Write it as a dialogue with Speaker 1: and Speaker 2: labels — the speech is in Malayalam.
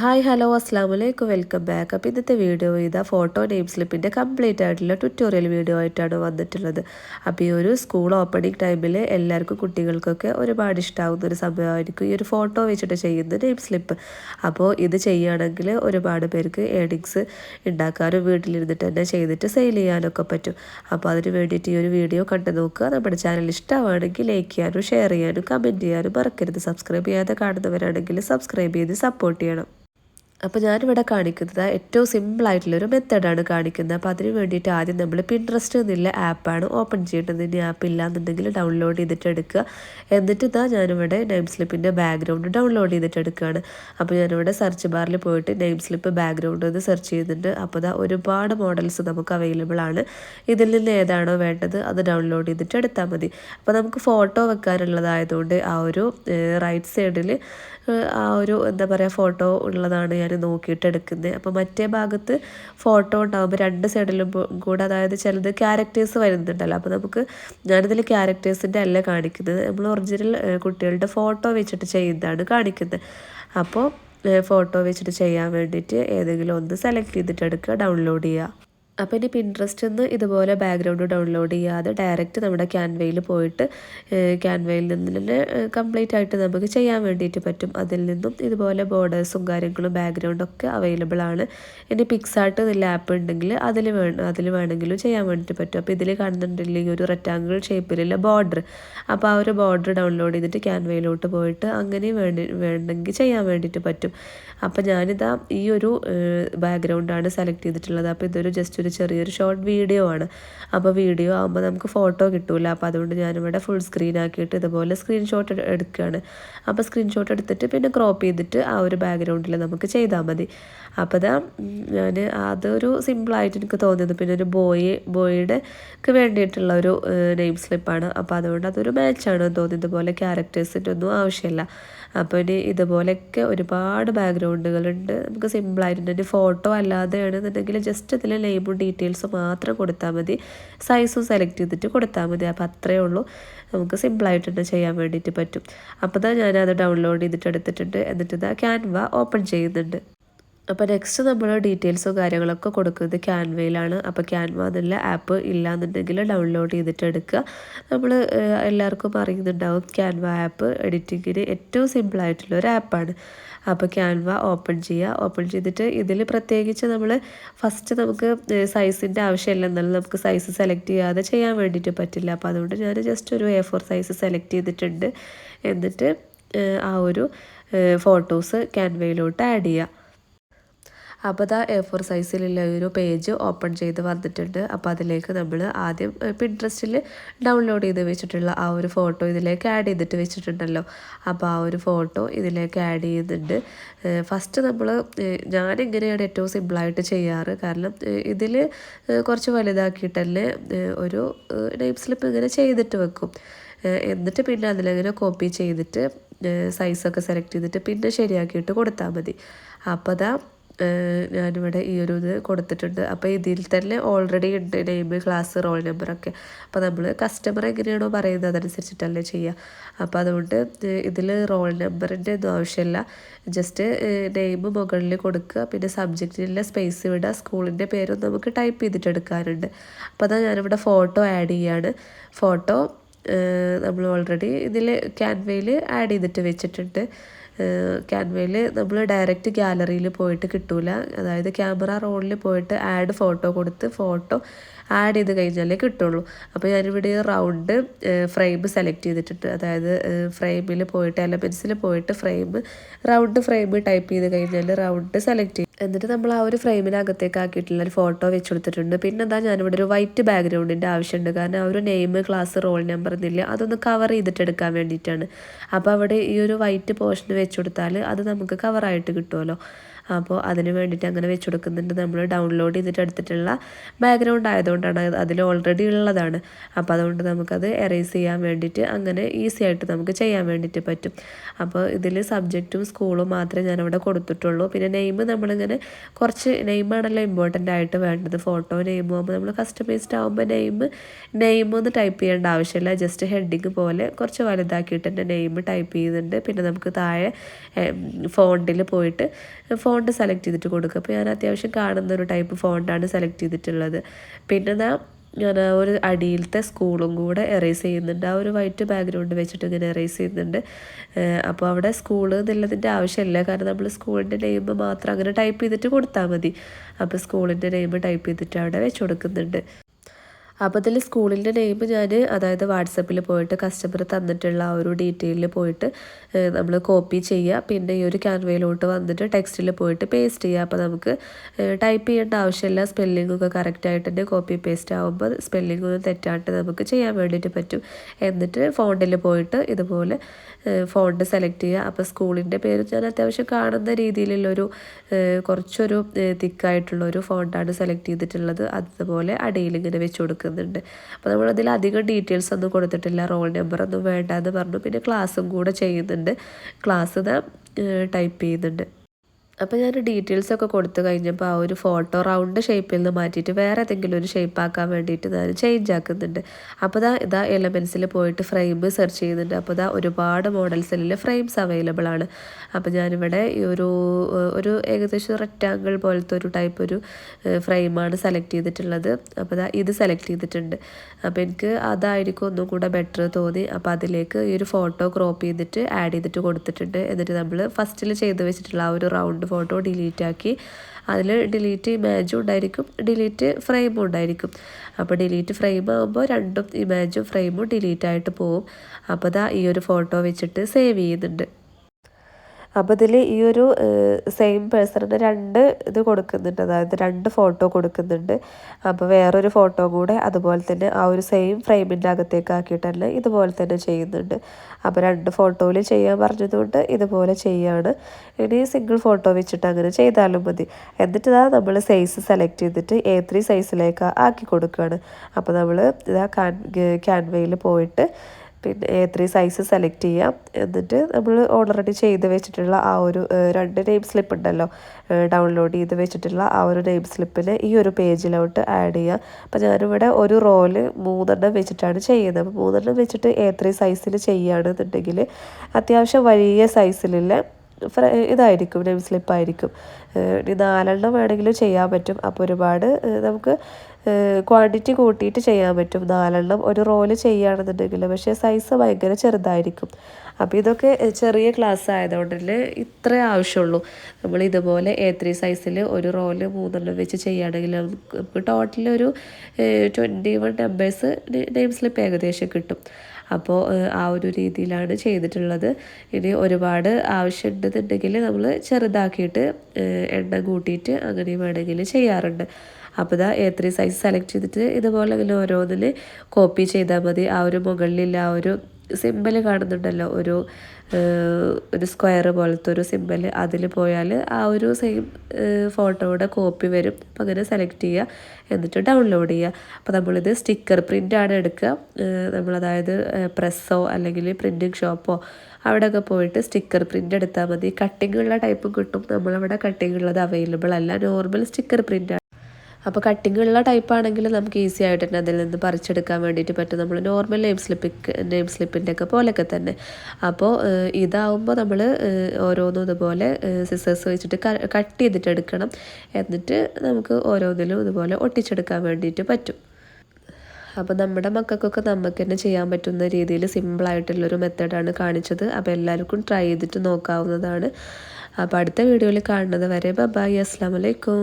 Speaker 1: ഹായ് ഹലോ അസ്സാം വലൈക്കും വെൽക്കം ബാക്ക് അപ്പോൾ ഇന്നത്തെ വീഡിയോ ഇതാ ഫോട്ടോ നെയിം സ്ലിപ്പിന്റെ കംപ്ലീറ്റ് ആയിട്ടുള്ള ട്യൂട്ടോറിയൽ വീഡിയോ ആയിട്ടാണ് വന്നിട്ടുള്ളത്. അപ്പോൾ ഈ ഒരു സ്കൂൾ ഓപ്പണിംഗ് ടൈമിൽ എല്ലാവർക്കും കുട്ടികൾക്കൊക്കെ ഒരുപാട് ഇഷ്ടമാവുന്ന ഒരു സംഭവമായിരിക്കും ഈ ഒരു ഫോട്ടോ വെച്ചിട്ട് ചെയ്യുന്ന നെയിം സ്ലിപ്പ് അപ്പോൾ ഇത് ചെയ്യുകയാണെങ്കിൽ ഒരുപാട് പേർക്ക് ഏണിങ്സ് ഉണ്ടാക്കാനും വീട്ടിലിരുന്നിട്ട് തന്നെ ചെയ്തിട്ട് സെയിൽ ചെയ്യാനൊക്കെ പറ്റും. അപ്പോൾ അതിന് വേണ്ടിയിട്ട് ഈ ഒരു വീഡിയോ കണ്ടു നോക്കുക. നമ്മുടെ ചാനൽ ഇഷ്ടമാണെങ്കിൽ ലൈക്ക് ചെയ്യാനും ഷെയർ ചെയ്യാനും കമന്റ് ചെയ്യാനും മറക്കരുത്. സബ്സ്ക്രൈബ് ചെയ്യാതെ കാണുന്നവരാണെങ്കിൽ സബ്സ്ക്രൈബ് ചെയ്ത് സപ്പോർട്ട് ചെയ്യണം. അപ്പോൾ ഞാനിവിടെ കാണിക്കുന്നത് ഏറ്റവും സിമ്പിളായിട്ടുള്ളൊരു മെത്തേഡാണ് കാണിക്കുന്നത്. അപ്പോൾ അതിന് വേണ്ടിയിട്ട് ആദ്യം നമ്മൾ പിൻട്രസ്റ്റ് എന്നുള്ള ആപ്പാണ് ഓപ്പൺ ചെയ്യേണ്ടത്. ഇനി ആപ്പ് ഇല്ലാന്നുണ്ടെങ്കിൽ ഡൗൺലോഡ് ചെയ്തിട്ട് എടുക്കുക. എന്നിട്ട് ഇതാ ഞാനിവിടെ നെയിം സ്ലിപ്പിന്റെ ബാക്ക്ഗ്രൗണ്ട് ഡൗൺലോഡ് ചെയ്തിട്ട് എടുക്കുകയാണ്. അപ്പോൾ ഞാനിവിടെ സെർച്ച് ബാറിൽ പോയിട്ട് നെയിം സ്ലിപ്പ് ബാക്ക്ഗ്രൗണ്ട് എന്ന് സെർച്ച് ചെയ്യുന്നുണ്ട് അപ്പോൾ ഇതാ ഒരുപാട് മോഡൽസ് നമുക്ക് അവൈലബിൾ ആണ്. ഇതിൽ നിന്ന് ഏതാണോ വേണ്ടത് അത് ഡൗൺലോഡ് ചെയ്തിട്ട് എടുത്താൽ മതി. അപ്പോൾ നമുക്ക് ഫോട്ടോ വെക്കാനുള്ളതായതുകൊണ്ട് ആ ഒരു റൈറ്റ് സൈഡിൽ ആ ഒരു എന്താ പറയുക ഫോട്ടോ ഉള്ളതാണ് ഞാൻ നോക്കിയിട്ട് എടുക്കുന്നത് അപ്പോൾ മറ്റേ ഭാഗത്ത് ഫോട്ടോ ഉണ്ടാകുമ്പോൾ രണ്ട് സൈഡിലും കൂടെ അതായത് ചിലത് ക്യാരക്ടേഴ്സ് വരുന്നുണ്ടല്ലോ. അപ്പോൾ നമുക്ക് ഞാനിതിൽ ക്യാരക്ടേഴ്സിന്റെ അല്ല കാണിക്കുന്നത്. നമ്മൾ ഒറിജിനൽ കുട്ടികളുടെ ഫോട്ടോ വെച്ചിട്ട് ചെയ്യുന്നതാണ് കാണിക്കുന്നത് അപ്പോൾ ഫോട്ടോ വെച്ചിട്ട് ചെയ്യാൻ വേണ്ടിയിട്ട് ഏതെങ്കിലും ഒന്ന് സെലക്ട് ചെയ്തിട്ട് എടുക്കുക ഡൗൺലോഡ് ചെയ്യുക. അപ്പോൾ ഇനി പിൻട്രസ്റ്റിൽ നിന്ന് ഇതുപോലെ ബാക്ക്ഗ്രൗണ്ട് ഡൗൺലോഡ് ചെയ്യാതെ ഡയറക്റ്റ് നമ്മുടെ ക്യാൻവയിൽ പോയിട്ട് ക്യാൻവയിൽ നിന്ന് തന്നെ കംപ്ലീറ്റ് ആയിട്ട് നമുക്ക് ചെയ്യാൻ വേണ്ടിയിട്ട് പറ്റും. അതിൽ നിന്നും ഇതുപോലെ ബോർഡേഴ്സും കാര്യങ്ങളും ബാക്ക്ഗ്രൗണ്ടും ഒക്കെ അവൈലബിൾ ആണ്. ഇനി പിക്സാർട്ട് എന്നുള്ള ആപ്പ് ഉണ്ടെങ്കിൽ അതിൽ വേണം അതിൽ വേണമെങ്കിലും ചെയ്യാൻ വേണ്ടിയിട്ട് പറ്റും. അപ്പോൾ ഇതിൽ കാണുന്നുണ്ടെങ്കിൽ ഒരു റെക്റ്റാങ്കിൾ ഷേപ്പിലുള്ള ബോർഡർ അപ്പോൾ ആ ഒരു ബോർഡർ ഡൗൺലോഡ് ചെയ്തിട്ട് ക്യാൻവയിലോട്ട് പോയിട്ട് അങ്ങനെ വേണ്ടി വേണമെങ്കിൽ ചെയ്യാൻ വേണ്ടിയിട്ട് പറ്റും. അപ്പോൾ ഞാനിതാ ഈ ഒരു ബാക്ക്ഗ്രൗണ്ടാണ് സെലക്ട് ചെയ്തിട്ടുള്ളത്. അപ്പോൾ ഇതൊരു ജസ്റ്റ് ഒരു ചെറിയൊരു ഷോർട്ട് വീഡിയോ ആണ്. അപ്പോൾ വീഡിയോ ആകുമ്പോൾ നമുക്ക് ഫോട്ടോ കിട്ടില്ല അപ്പോൾ അതുകൊണ്ട് ഞാനിവിടെ ഫുൾ സ്ക്രീൻ ആക്കിയിട്ട് ഇതുപോലെ സ്ക്രീൻഷോട്ട് എടുക്കുകയാണ് അപ്പോൾ സ്ക്രീൻഷോട്ട് എടുത്തിട്ട് പിന്നെ ക്രോപ്പ് ചെയ്തിട്ട് ആ ഒരു ബാക്ക്ഗ്രൗണ്ടിൽ നമുക്ക് ചെയ്താൽ മതി. അപ്പോൾ ഇതാ ഞാൻ അതൊരു സിമ്പിളായിട്ട് എനിക്ക് തോന്നിയത്. പിന്നെ ഒരു ബോയ് ബോയുടെ വേണ്ടിയിട്ടുള്ള ഒരു നെയിം സ്ലിപ്പാണ് അപ്പോൾ അതുകൊണ്ട് അതൊരു മാച്ചാണ് തോന്നിയത്. ഇതുപോലെ ക്യാരക്ടേഴ്സിന്റെ ഒന്നും ആവശ്യമില്ല അപ്പോൾ ഇനി ഇതുപോലെയൊക്കെ ഒരുപാട് ബാക്ക്ഗ്രൗണ്ടുകളുണ്ട് നമുക്ക് സിമ്പിളായിട്ട് ഇനി ഫോട്ടോ അല്ലാതെയാണെന്നുണ്ടെങ്കിൽ ജസ്റ്റ് ഇതിൽ നെയിമും ഡീറ്റെയിൽസും മാത്രം കൊടുത്താൽ മതി. സൈസും സെലക്ട് ചെയ്തിട്ട് കൊടുത്താൽ മതി. അപ്പോൾ അത്രയേ ഉള്ളൂ. നമുക്ക് സിമ്പിളായിട്ട് തന്നെ ചെയ്യാൻ വേണ്ടിയിട്ട് പറ്റും. അപ്പോൾ തന്നെ ഞാനത് ഡൗൺലോഡ് ചെയ്തിട്ട് എടുത്തിട്ടുണ്ട്. എന്നിട്ട് ഇതാ ക്യാൻവ ഓപ്പൺ ചെയ്യുന്നുണ്ട്. അപ്പോൾ നെക്സ്റ്റ് നമ്മൾ ഡീറ്റെയിൽസും കാര്യങ്ങളൊക്കെ കൊടുക്കുന്നത് ക്യാൻവയിലാണ് അപ്പോൾ ക്യാൻവ എന്നുള്ള ആപ്പ് ഇല്ലാന്നുണ്ടെങ്കിൽ ഡൗൺലോഡ് ചെയ്തിട്ട് എടുക്കുക. നമ്മൾ എല്ലാവർക്കും അറിയുന്നുണ്ടാവും ക്യാൻവ ആപ്പ് എഡിറ്റിങ്ങിന് ഏറ്റവും സിമ്പിളായിട്ടുള്ള ഒരു ആപ്പാണ് അപ്പോൾ ക്യാൻവ ഓപ്പൺ ചെയ്യുക. ഓപ്പൺ ചെയ്തിട്ട് ഇതിൽ പ്രത്യേകിച്ച് നമ്മൾ ഫസ്റ്റ് നമുക്ക് സൈസിന്റെ ആവശ്യമില്ല. എന്നാലും നമുക്ക് സൈസ് സെലക്ട് ചെയ്യാതെ ചെയ്യാൻ വേണ്ടിയിട്ട് പറ്റില്ല. അപ്പോൾ അതുകൊണ്ട് ഞാൻ ജസ്റ്റ് ഒരു എ ഫോർ സൈസ് സെലക്ട് ചെയ്തിട്ടുണ്ട്. എന്നിട്ട് ആ ഒരു ഫോട്ടോസ് ക്യാൻവയിലോട്ട് ആഡ് ചെയ്യുക. അപ്പോൾ അതാ എ ഫോർ സൈസിലുള്ള ഒരു പേജ് ഓപ്പൺ ചെയ്ത് വന്നിട്ടുണ്ട്. അപ്പോൾ അതിലേക്ക് നമ്മൾ ആദ്യം പിൻട്രസ്റ്റിൽ ഡൗൺലോഡ് ചെയ്ത് വെച്ചിട്ടുള്ള ആ ഒരു ഫോട്ടോ ഇതിലേക്ക് ആഡ് ചെയ്തിട്ട് വെച്ചിട്ടുണ്ടല്ലോ. അപ്പോൾ ആ ഒരു ഫോട്ടോ ഇതിലേക്ക് ആഡ് ചെയ്യുന്നുണ്ട്. ഫസ്റ്റ് നമ്മൾ ഞാനിങ്ങനെയാണ് ഏറ്റവും സിമ്പിളായിട്ട് ചെയ്യാറ്. കാരണം ഇതിൽ കുറച്ച് വലുതാക്കിയിട്ടല്ലേ ഒരു നെയിം സ്ലിപ്പ് ഇങ്ങനെ ചെയ്തിട്ട് വെക്കും. എന്നിട്ട് പിന്നെ അതിലങ്ങനെ കോപ്പി ചെയ്തിട്ട് സൈസൊക്കെ സെലക്ട് ചെയ്തിട്ട് പിന്നെ ശരിയാക്കിയിട്ട് കൊടുത്താൽ മതി. അപ്പോൾ അതാ ഞാനിവിടെ ഈ ഒരു ഇത് കൊടുത്തിട്ടുണ്ട്. അപ്പോൾ ഇതിൽ തന്നെ ഓൾറെഡി ഉണ്ട് നെയിം ക്ലാസ് റോൾ നമ്പറൊക്കെ അപ്പോൾ നമ്മൾ കസ്റ്റമർ എങ്ങനെയാണോ പറയുന്നത് അതനുസരിച്ചിട്ടല്ലേ ചെയ്യുക അപ്പോൾ അതുകൊണ്ട് ഇതിൽ റോൾ നമ്പറിന്റെ ഒന്നും ആവശ്യമില്ല ജസ്റ്റ് നെയിം മുകളിൽ കൊടുക്കുക. പിന്നെ സബ്ജക്റ്റിലെ സ്പേസ് വിടുക. സ്കൂളിന്റെ പേരും നമുക്ക് ടൈപ്പ് ചെയ്തിട്ട് എടുക്കാനുണ്ട് അപ്പോൾ അതാ ഞാനിവിടെ ഫോട്ടോ ആഡ് ചെയ്യാണ്. ഫോട്ടോ നമ്മൾ ഓൾറെഡി ഇതിൽ ക്യാൻവയിൽ ആഡ് ചെയ്തിട്ട് വെച്ചിട്ടുണ്ട്. ക്യാൻവയിൽ നമ്മൾ ഡയറക്റ്റ് ഗ്യാലറിയിൽ പോയിട്ട് കിട്ടൂല. അതായത് ക്യാമറ റോളിൽ പോയിട്ട് ആഡ് ഫോട്ടോ കൊടുത്ത് ഫോട്ടോ ആഡ് ചെയ്ത് കഴിഞ്ഞാലേ കിട്ടുള്ളൂ. അപ്പോൾ ഞാനിവിടെ റൗണ്ട് ഫ്രെയിം സെലക്ട് ചെയ്തിട്ടുണ്ട് അതായത് ഫ്രെയിമിൽ പോയിട്ട് എലമെൻസിൽ പോയിട്ട് ഫ്രെയിം റൗണ്ട് ഫ്രെയിം ടൈപ്പ് ചെയ്ത് കഴിഞ്ഞാൽ റൗണ്ട് സെലക്ട് ചെയ്യും. എന്നിട്ട് നമ്മൾ ആ ഒരു ഫ്രെയിമിനകത്തേക്ക് ആക്കിയിട്ടുള്ള ഒരു ഫോട്ടോ വെച്ച് കൊടുത്തിട്ടുണ്ട്. പിന്നെ എന്താ ഞാനിവിടെ ഒരു വൈറ്റ് ബാക്ക്ഗ്രൗണ്ടിന്റെ ആവശ്യമുണ്ട്. കാരണം ആ ഒരു നെയിം ക്ലാസ് റോൾ നമ്പർ എന്നില്ല അതൊന്ന് കവർ ചെയ്തിട്ട് എടുക്കാൻ വേണ്ടിയിട്ടാണ്. അപ്പോൾ അവിടെ ഈ ഒരു വൈറ്റ് പോർഷൻ വെച്ച് കൊടുത്താൽ അത് നമുക്ക് കവറായിട്ട് കിട്ടുമല്ലോ അപ്പോൾ അതിന് വേണ്ടിയിട്ട് അങ്ങനെ വെച്ച് കൊടുക്കുന്നുണ്ട്. നമ്മൾ ഡൗൺലോഡ് ചെയ്തിട്ട് എടുത്തിട്ടുള്ള ബാക്ക്ഗ്രൗണ്ട് ആയതുകൊണ്ടാണ് അതിൽ ഓൾറെഡി ഉള്ളതാണ്. അപ്പോൾ അതുകൊണ്ട് നമുക്കത് എറേസ് ചെയ്യാൻ വേണ്ടിയിട്ട് അങ്ങനെ ഈസി ആയിട്ട് നമുക്ക് ചെയ്യാൻ വേണ്ടിയിട്ട് പറ്റും. അപ്പോൾ ഇതിൽ സബ്ജക്റ്റും സ്കൂളും മാത്രമേ ഞാനവിടെ കൊടുത്തിട്ടുള്ളൂ. പിന്നെ നെയിം നമ്മളിങ്ങനെ കുറച്ച് നെയിമാണല്ലോ ഇമ്പോർട്ടന്റ് ആയിട്ട് വേണ്ടത്. ഫോട്ടോ നെയിമും ആകുമ്പോൾ നമ്മൾ കസ്റ്റമൈസ്ഡ് ആകുമ്പോൾ നെയിം നെയിം ഒന്ന് ടൈപ്പ് ചെയ്യേണ്ട ആവശ്യമില്ല. ജസ്റ്റ് ഹെഡിങ് പോലെ കുറച്ച് വലുതാക്കിയിട്ട് എന്റെ നെയിം ടൈപ്പ് ചെയ്യുന്നുണ്ട്. പിന്നെ നമുക്ക് താഴെ ഫോണ്ടിൽ പോയിട്ട് ഫോണ്ട് സെലക്ട് ചെയ്തിട്ട് കൊടുക്കുക. അപ്പോൾ ഞാൻ അത്യാവശ്യം കാണുന്ന ഒരു ടൈപ്പ് ഫോണ്ടാണ് സെലക്ട് ചെയ്തിട്ടുള്ളത്. പിന്നെ ഞാൻ ആ ഒരു അടിയിലത്തെ സ്കൂളും കൂടെ എറേസ് ചെയ്യുന്നുണ്ട്. ആ ഒരു വൈറ്റ് ബാക്ക്ഗ്രൗണ്ട് വെച്ചിട്ട് ഇങ്ങനെ എറേസ് ചെയ്യുന്നുണ്ട്. അപ്പോൾ അവിടെ സ്കൂൾ എന്നുള്ളതിന്റെ ആവശ്യമില്ല. കാരണം നമ്മൾ സ്കൂളിന്റെ നെയിം മാത്രം അങ്ങനെ ടൈപ്പ് ചെയ്തിട്ട് കൊടുത്താൽ മതി. അപ്പോൾ സ്കൂളിന്റെ നെയിം ടൈപ്പ് ചെയ്തിട്ട് അവിടെ വെച്ച് കൊടുക്കുന്നുണ്ട്. അപ്പോൾ അതിൽ സ്കൂളിന്റെ നെയിം ഞാൻ അതായത് വാട്സപ്പിൽ പോയിട്ട് കസ്റ്റമർ തന്നിട്ടുള്ള ആ ഒരു ഡീറ്റെയിലിൽ പോയിട്ട് നമ്മൾ കോപ്പി ചെയ്യുക പിന്നെ ഈ ഒരു ക്യാൻവയിലോട്ട് വന്നിട്ട് ടെക്സ്റ്റിൽ പോയിട്ട് പേസ്റ്റ് ചെയ്യുക അപ്പോൾ നമുക്ക് ടൈപ്പ് ചെയ്യേണ്ട ആവശ്യമില്ല. സ്പെല്ലിങ്ങൊക്കെ കറക്റ്റായിട്ട് തന്നെ കോപ്പി പേസ്റ്റ് ആകുമ്പോൾ സ്പെല്ലിങ്ങൊന്നും തെറ്റാണ്ട് നമുക്ക് ചെയ്യാൻ വേണ്ടിയിട്ട് പറ്റും. എന്നിട്ട് ഫോണ്ടിൽ പോയിട്ട് ഇതുപോലെ ഫോണ്ട് സെലക്ട് ചെയ്യുക. അപ്പോൾ സ്കൂളിന്റെ പേര് ഞാൻ അത്യാവശ്യം കാണുന്ന രീതിയിലുള്ളൊരു കുറച്ചൊരു തിക്കായിട്ടുള്ളൊരു ഫോണ്ടാണ് സെലക്ട് ചെയ്തിട്ടുള്ളത്. അതുപോലെ അടിയിൽ ഇങ്ങനെ വെച്ച് കൊടുക്കുന്നുണ്ട്. അപ്പോൾ നമ്മളതിൽ അധികം ഡീറ്റെയിൽസ് ഒന്നും കൊടുത്തിട്ടില്ല. റോൾ നമ്പർ ഒന്നും വേണ്ട എന്ന് പറഞ്ഞു. പിന്നെ ക്ലാസ്സും കൂടെ ചെയ്യുന്നുണ്ട്. ക്ലാസ് ടൈപ്പ് ചെയ്യുന്നുണ്ട്. അപ്പോൾ ഞാൻ ഡീറ്റെയിൽസ് ഒക്കെ കൊടുത്തു കഴിഞ്ഞപ്പോൾ ആ ഒരു ഫോട്ടോ റൗണ്ട് ഷേപ്പിൽ നിന്ന് മാറ്റിയിട്ട് വേറെ ഏതെങ്കിലും ഒരു ഷേപ്പ് ആക്കാൻ വേണ്ടിയിട്ട് ഞാൻ ചേഞ്ച് ആക്കുന്നുണ്ട്. അപ്പോൾ ഇതാ ഇതാ എലമെൻസിൽ പോയിട്ട് ഫ്രെയിം സെർച്ച് ചെയ്യുന്നുണ്ട്. അപ്പോൾ ഇതാ ഒരുപാട് മോഡൽസിൽ ഫ്രെയിംസ് അവൈലബിൾ ആണ്. അപ്പോൾ ഞാനിവിടെ ഈ ഒരു ഒരു ഏകദേശം റെക്റ്റാങ്കിൾ പോലത്തെ ഒരു ടൈപ്പ് ഒരു ഫ്രെയിമാണ് സെലക്ട് ചെയ്തിട്ടുള്ളത്. അപ്പോൾ ഇതാ ഇത് സെലക്ട് ചെയ്തിട്ടുണ്ട്. അപ്പോൾ എനിക്ക് അതായിരിക്കും ഒന്നും കൂടെ ബെറ്റർ തോന്നി. അപ്പോൾ അതിലേക്ക് ഈ ഒരു ഫോട്ടോ ക്രോപ്പ് ചെയ്തിട്ട് ആഡ് ചെയ്തിട്ട് കൊടുത്തിട്ടുണ്ട്. എന്നിട്ട് നമ്മൾ ഫസ്റ്റിൽ ചെയ്ത് വെച്ചിട്ടുള്ള ആ ഒരു റൗണ്ട് ഫോട്ടോ ഡിലീറ്റ് ആക്കി. അതിൽ ഡിലീറ്റ് ഇമേജും ഉണ്ടായിരിക്കും ഡിലീറ്റ് ഫ്രെയിമും ഉണ്ടായിരിക്കും. അപ്പോൾ ഡിലീറ്റ് ഫ്രെയിം ആകുമ്പോൾ രണ്ടും ഇമേജും ഫ്രെയിമും ഡിലീറ്റ് ആയിട്ട് പോവും. അപ്പോൾ ദാ ഈ ഒരു ഫോട്ടോ വെച്ചിട്ട് സേവ് ചെയ്യുന്നുണ്ട്. അപ്പോൾ ഇതിൽ ഈ ഒരു സെയിം പേഴ്സണിന് രണ്ട് ഇത് കൊടുക്കുന്നുണ്ട്. അതായത് രണ്ട് ഫോട്ടോ കൊടുക്കുന്നുണ്ട്. അപ്പോൾ വേറൊരു ഫോട്ടോ കൂടെ അതുപോലെ തന്നെ ആ ഒരു സെയിം ഫ്രെയിമിന്റെ അകത്തേക്ക് ആക്കിയിട്ട് തന്നെ ഇതുപോലെ തന്നെ ചെയ്യുന്നുണ്ട്. അപ്പോൾ രണ്ട് ഫോട്ടോയിൽ ചെയ്യാൻ പറഞ്ഞതുകൊണ്ട് ഇതുപോലെ ചെയ്യാണ്. ഇനി സിംഗിൾ ഫോട്ടോ വെച്ചിട്ട് അങ്ങനെ ചെയ്താലും മതി. എന്നിട്ട് ഇതാ നമ്മൾ സൈസ് സെലക്ട് ചെയ്തിട്ട് എ ത്രീ സൈസിലേക്ക് ആക്കി കൊടുക്കുകയാണ് അപ്പോൾ നമ്മൾ ഇതാ ക്യാൻ ക്യാൻവയിൽ പോയിട്ട് പിന്നെ എ ത്രീ സൈസ് സെലക്ട് ചെയ്യാം. എന്നിട്ട് നമ്മൾ ഓൾറെഡി ചെയ്ത് വെച്ചിട്ടുള്ള ആ ഒരു രണ്ട് നെയിം സ്ലിപ്പ് ഉണ്ടല്ലോ ഡൗൺലോഡ് ചെയ്ത് വെച്ചിട്ടുള്ള ആ ഒരു നെയിം സ്ലിപ്പിന് ഈ ഒരു പേജിലോട്ട് ആഡ് ചെയ്യുക അപ്പോൾ ഞാനിവിടെ ഒരു റോൽ മൂന്നെണ്ണം വെച്ചിട്ടാണ് ചെയ്യുന്നത്. അപ്പോൾ മൂന്നെണ്ണം വെച്ചിട്ട് എ ത്രീ സൈസിൽ ചെയ്യുകയാണെന്നുണ്ടെങ്കിൽ അത്യാവശ്യം വലിയ സൈസിലുള്ള ഇതായിരിക്കും നെയിം സ്ലിപ്പായിരിക്കും നാലെണ്ണം വേണമെങ്കിലും ചെയ്യാൻ പറ്റും. അപ്പോൾ ഒരുപാട് നമുക്ക് ക്വാണ്ടിറ്റി കൂട്ടിയിട്ട് ചെയ്യാൻ പറ്റും. നാലെണ്ണം ഒരു റോൽ ചെയ്യുകയാണെന്നുണ്ടെങ്കിൽ. പക്ഷേ സൈസ് ഭയങ്കര ചെറുതായിരിക്കും. അപ്പോൾ ഇതൊക്കെ ചെറിയ ക്ലാസ് ആയതുകൊണ്ട് ഇത്രേ ആവശ്യമുള്ളൂ. നമ്മൾ ഇതുപോലെ എ ത്രീ സൈസിൽ ഒരു റോൽ മൂന്നെണ്ണം വെച്ച് ചെയ്യുകയാണെങ്കിൽ നമുക്ക് ടോട്ടൽ ഒരു twenty one numbers name slip ഏകദേശം കിട്ടും. അപ്പോൾ ആ ഒരു രീതിയിലാണ് ചെയ്തിട്ടുള്ളത്. ഇനി ഒരുപാട് ആവശ്യമുണ്ടെന്നുണ്ടെങ്കിൽ നമ്മൾ ചെറുതാക്കിയിട്ട് എണ്ണ കൂട്ടിയിട്ട് അങ്ങനെ വേണമെങ്കിൽ ചെയ്യാറുണ്ട്. അപ്പോൾ ഇതാ എ ത്രീ സൈസ് സെലക്ട് ചെയ്തിട്ട് ഇതുപോലെ ഇങ്ങനെ ഓരോന്നിൽ കോപ്പി ചെയ്താൽ മതി. ആ ഒരു മുകളിലുള്ള ആ ഒരു സിമ്പിൾ കാണുന്നുണ്ടല്ലോ. ഒരു ഒരു സ്ക്വയർ പോലത്തെ ഒരു സിമ്പിൾ. അതിൽ പോയാൽ ആ ഒരു സെയിം ഫോട്ടോയുടെ കോപ്പി വരും. അപ്പം അങ്ങനെ സെലക്ട് ചെയ്യുക. എന്നിട്ട് ഡൗൺലോഡ് ചെയ്യുക. അപ്പോൾ നമ്മളിത് സ്റ്റിക്കർ പ്രിന്റാണ് എടുക്കുക. നമ്മൾ അതായത് പ്രസ്സോ അല്ലെങ്കിൽ പ്രിന്റിങ് ഷോപ്പോ അവിടെയൊക്കെ പോയിട്ട് സ്റ്റിക്കർ പ്രിന്റ് എടുത്താൽ മതി. കട്ടിങ്ങുള്ള ടൈപ്പും കിട്ടും. നമ്മളവിടെ കട്ടിങ്ങുള്ളത് അവൈലബിൾ അല്ല. നോർമൽ സ്റ്റിക്കർ പ്രിന്റ് അപ്പോൾ കട്ടിങ് ഉള്ള ടൈപ്പ് ആണെങ്കിൽ നമുക്ക് ഈസി ആയിട്ട് തന്നെ അതിൽ നിന്ന് പറിച്ചെടുക്കാൻ വേണ്ടിയിട്ട് പറ്റും. നമ്മൾ നോർമൽ നെയിം സ്ലിപ്പ് നെയിം സ്ലിപ്പിന്റെ ഒക്കെ പോലെയൊക്കെ തന്നെ. അപ്പോൾ ഇതാവുമ്പോൾ നമ്മൾ ഓരോന്നും ഇതുപോലെ സിസേഴ്സ് വെച്ചിട്ട് കട്ട് ചെയ്തിട്ട് എടുക്കണം. എന്നിട്ട് നമുക്ക് ഓരോന്നിലും ഇതുപോലെ ഒട്ടിച്ചെടുക്കാൻ വേണ്ടിയിട്ട് പറ്റും. അപ്പോൾ നമ്മുടെ മക്കൾക്കൊക്കെ നമുക്ക് തന്നെ ചെയ്യാൻ പറ്റുന്ന രീതിയിൽ സിമ്പിളായിട്ടുള്ളൊരു മെത്തേഡാണ് കാണിച്ചത്. അപ്പോൾ എല്ലാവർക്കും ട്രൈ ചെയ്തിട്ട് നോക്കാവുന്നതാണ്. അപ്പോൾ അടുത്ത വീഡിയോയിൽ കാണുന്നത് വരെ ബൈ അസ്സാം വലൈക്കും